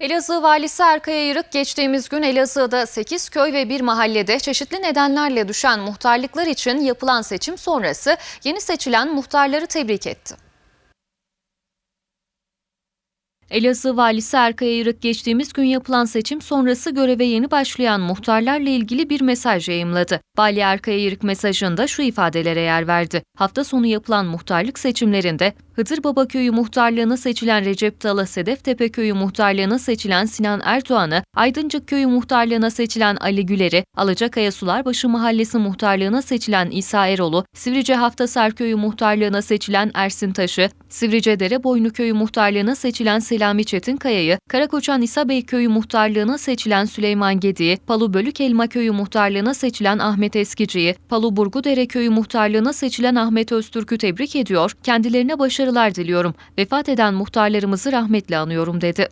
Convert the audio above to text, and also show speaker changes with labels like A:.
A: Elazığ valisi Erkaya Yırık geçtiğimiz gün Elazığ'da 8 köy ve bir mahallede çeşitli nedenlerle düşen muhtarlıklar için yapılan seçim sonrası yeni seçilen muhtarları tebrik etti. Elazığ valisi Erkaya Yırık geçtiğimiz gün yapılan seçim sonrası göreve yeni başlayan muhtarlarla ilgili bir mesaj yayımladı. Vali Erkaya Yırık mesajında şu ifadelere yer verdi. Hafta sonu yapılan muhtarlık seçimlerinde Hıdırbaba Köyü muhtarlığına seçilen Recep Dala Sedeftepe Köyü muhtarlığına seçilen Sinan Erdoğan'ı, Aydıncık Köyü muhtarlığına seçilen Ali Güler'i, Alacakaya Sularbaşı Mahallesi muhtarlığına seçilen İsa Erol'u, Sivrice Haftasar Köyü muhtarlığına seçilen Ersin Taş'ı, Sivrice Dereboynu Köyü muhtarlığına seçilen Selami Çetinkaya'yı, Karakoçan İsa Bey Köyü muhtarlığına seçilen Süleyman Gedi'yi, Palu Bölükelma Köyü muhtarlığına seçilen Ahmet Eskici'yi, Palu Burgudere Köyü muhtarlığına seçilen Ahmet Öztürk'ü tebrik ediyor, kendilerine başarılar diliyorum. Vefat eden muhtarlarımızı rahmetle anıyorum dedi.